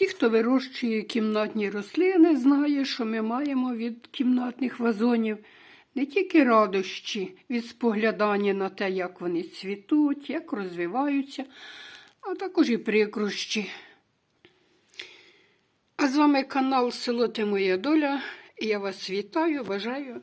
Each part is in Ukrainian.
Всі, хто вирощує кімнатні рослини, знає, що ми маємо від кімнатних вазонів не тільки радощі від споглядання на те, як вони цвітуть, як розвиваються, а також і прикрощі. А з вами канал Село Ти Моя Доля. І я вас вітаю, бажаю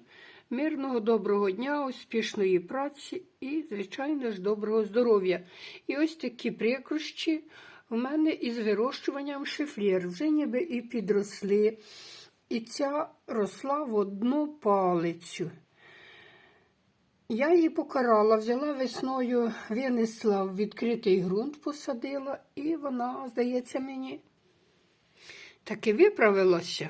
мирного, доброго дня, успішної праці і, звичайно ж, доброго здоров'я. І ось такі прикрощі у мене із вирощуванням шифлєр. Вже ніби і підросли. І ця росла в одну палицю. Я її покарала, взяла весною, винесла в відкритий ґрунт, посадила, і вона, здається мені, таки виправилася.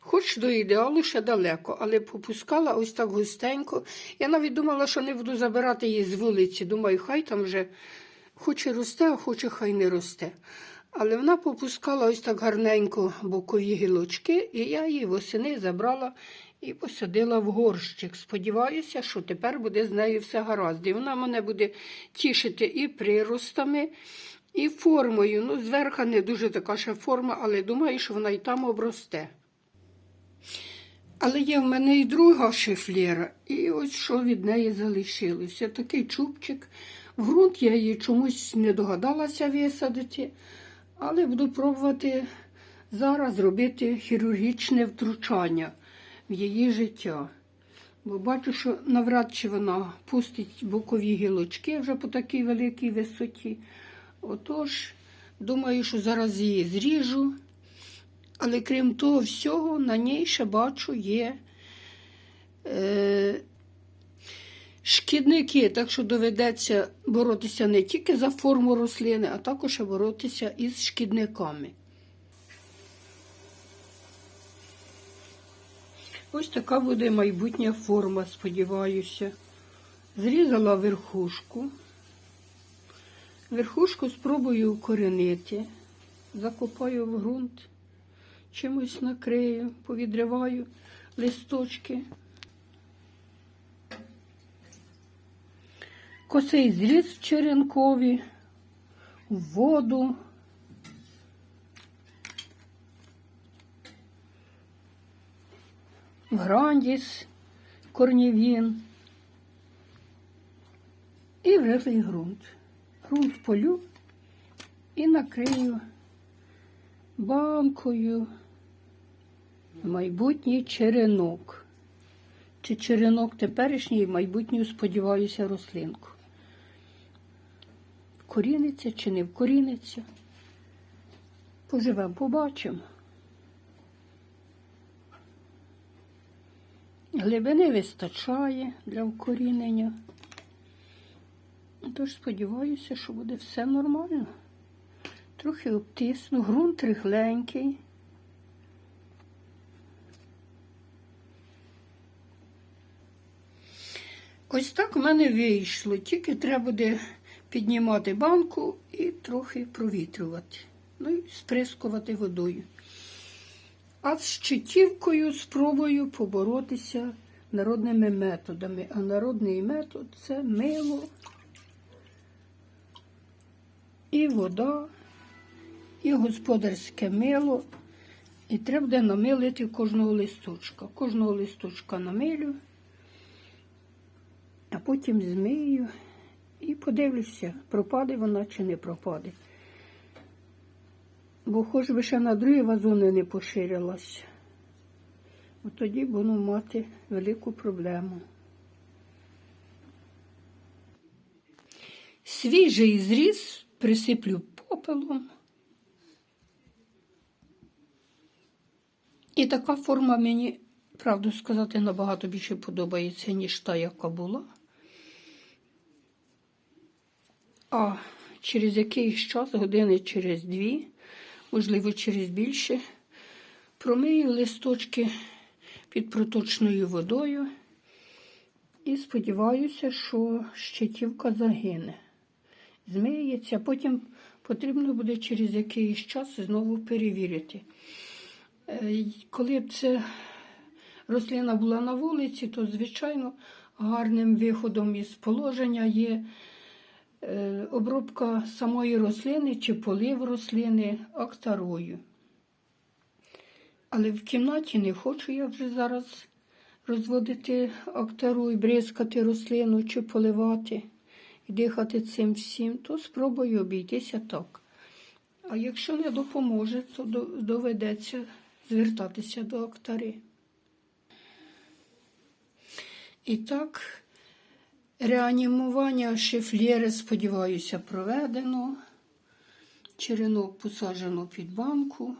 Хоч до ідеалу ще далеко, але попускала ось так густенько. Я навіть думала, що не буду забирати її з вулиці. Думаю, хай там вже хоче росте, а хоче хай не росте. Але вона попускала ось так гарненько бокові гілочки, і я її восени забрала і посадила в горщик. Сподіваюся, що тепер буде з нею все гаразд. І вона мене буде тішити і приростами, і формою. Ну, зверху не дуже така ще форма, але думаю, що вона і там обросте. Але є в мене і друга шифлєра, і ось що від неї залишилося. Такий чубчик. В ґрунт я її чомусь не догадалася висадити, але буду пробувати зараз робити хірургічне втручання в її життя. Бо бачу, що навряд чи вона пустить бокові гілочки вже по такій великій висоті. Отож, думаю, що зараз її зріжу. Але крім того всього, на ній ще бачу є е, шкідники, так що доведеться боротися не тільки за форму рослини, а також і боротися із шкідниками. Ось така буде майбутня форма, сподіваюся. Зрізала верхушку. Верхушку спробую укоренити, закопаю в ґрунт чимось накрию, повідриваю листочки. Косий зріз в черенкові, в воду. Грандіс, корнівін і врихлий ґрунт. Ґрунт полю і накрию банкою майбутній черенок. Чи черенок теперішній, майбутню, сподіваюся, рослинку. Вкоріниться чи не вкоріниться. Поживемо, побачимо. Глибини вистачає для вкорінення. Тож сподіваюся, що буде все нормально. Трохи обтисну, ґрунт рихленький. Ось так у мене вийшло. Тільки треба буде піднімати банку і трохи провітрювати. Ну і сприскувати водою. А з щитівкою спробую поборотися народними методами. А народний метод це мило і вода, і господарське мило. І треба буде намилити кожного листочка. Кожного листочка намилю а потім змию і подивлюся, пропаде вона чи не пропаде. Бо хоч би ще на другі вазони не поширилася, от тоді буду мати велику проблему. Свіжий зріз присиплю попелом. І така форма мені, правду сказати, набагато більше подобається, ніж та, яка була. А через якийсь час, години через дві, можливо, через більше, промию листочки під проточною водою і сподіваюся, що щитівка загине. Змиється, потім потрібно буде через якийсь час знову перевірити. Е, Коли б це рослина була на вулиці, то, звичайно, гарним виходом із положення є. Е, обробка самої рослини чи полив рослини актарою. Але в кімнаті не хочу я вже зараз розводити актару і бризкати рослину чи поливати і дихати цим всім, то спробую обійтися так. А якщо не допоможе, то доведеться звертатися до актари. І так, реанімування шифлєри, сподіваюся, проведено. Черенок посаджено під банку.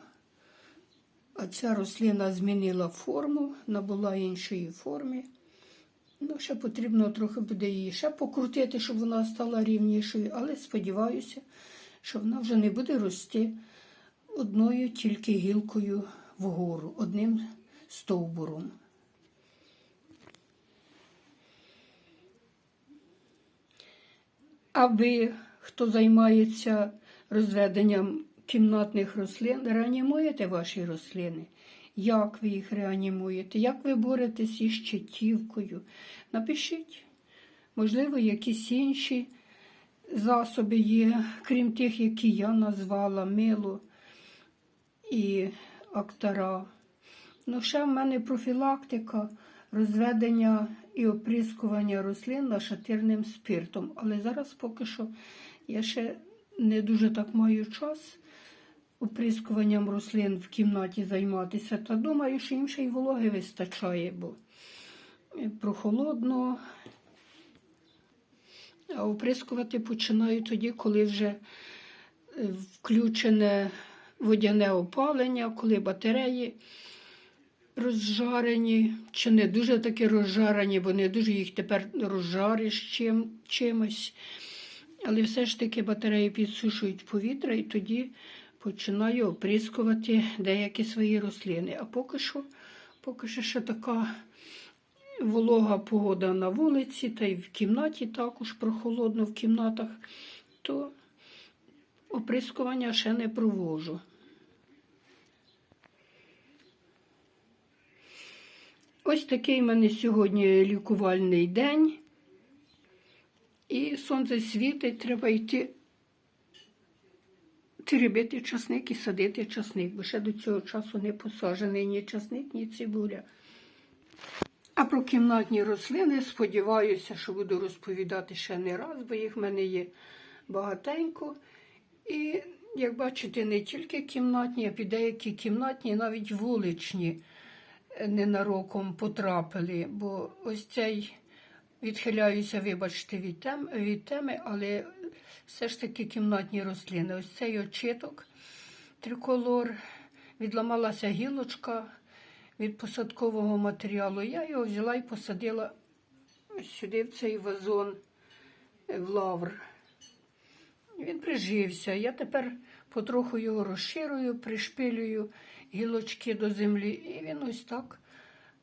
А ця рослина змінила форму, набула іншої форми. Ну, ще потрібно трохи буде її ще покрутити, щоб вона стала рівнішою, але сподіваюся, що вона вже не буде рости одною тільки гілкою вгору, одним стовбуром. А ви, хто займається розведенням кімнатних рослин, реанімуєте ваші рослини? Як ви їх реанімуєте? Як ви боретесь із щитівкою? Напишіть, можливо, якісь інші засоби є, крім тих, які я назвала мило і актара. Ну, ще в мене профілактика розведення і оприскування рослин нашатирним спиртом. Але зараз поки що я ще не дуже так маю час оприскуванням рослин в кімнаті займатися. Та думаю, що їм ще й вологи вистачає, бо прохолодно. А оприскувати починаю тоді, коли вже е, включене водяне опалення, коли батареї розжарені, чи не дуже таки розжарені, бо не дуже їх тепер розжариш чим, чимось. Але все ж таки батареї підсушують повітря і тоді починаю оприскувати деякі свої рослини. А поки що, поки що ще така волога погода на вулиці, та й в кімнаті також прохолодно в кімнатах, то оприскування ще не провожу. Ось такий в мене сьогодні лікувальний день. І сонце світить, треба йти теребити часник і садити часник, бо ще до цього часу не посаджений ні часник, ні цибуля. А про кімнатні рослини сподіваюся, що буду розповідати ще не раз, бо їх в мене є багатенько. І, як бачите, не тільки кімнатні, а під деякі кімнатні, навіть вуличні ненароком потрапили. Бо ось цей відхиляюся, вибачте, від, тем, від теми, але все ж таки кімнатні рослини. Ось цей очиток триколор, відламалася гілочка від посадкового матеріалу. Я його взяла і посадила сюди, в цей вазон, в лавр. Він прижився. Я тепер потроху його розширюю, пришпилюю гілочки до землі, і він ось так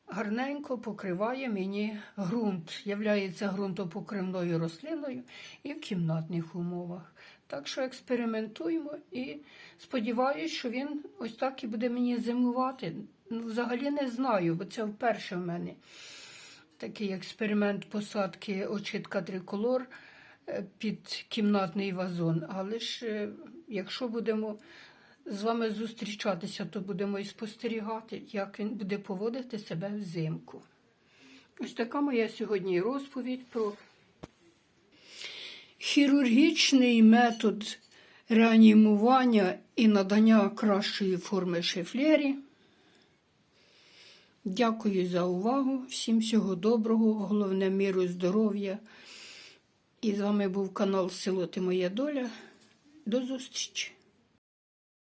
гарненько покриває мені ґрунт, являється ґрунтопокривною рослиною і в кімнатних умовах. Так що експериментуємо і сподіваюся, що він ось так і буде мені зимувати. Ну, взагалі не знаю, бо це вперше в мене такий експеримент посадки очитка триколор е, під кімнатний вазон. Але ж е, якщо будемо з вами зустрічатися, то будемо і спостерігати, як він буде поводити себе взимку. Ось така моя сьогодні розповідь про хірургічний метод реанімування і надання кращої форми шифлері. Дякую за увагу. Всім всього доброго, головне міру, здоров'я. І з вами був канал Село Ти Моя Доля. До зустрічі!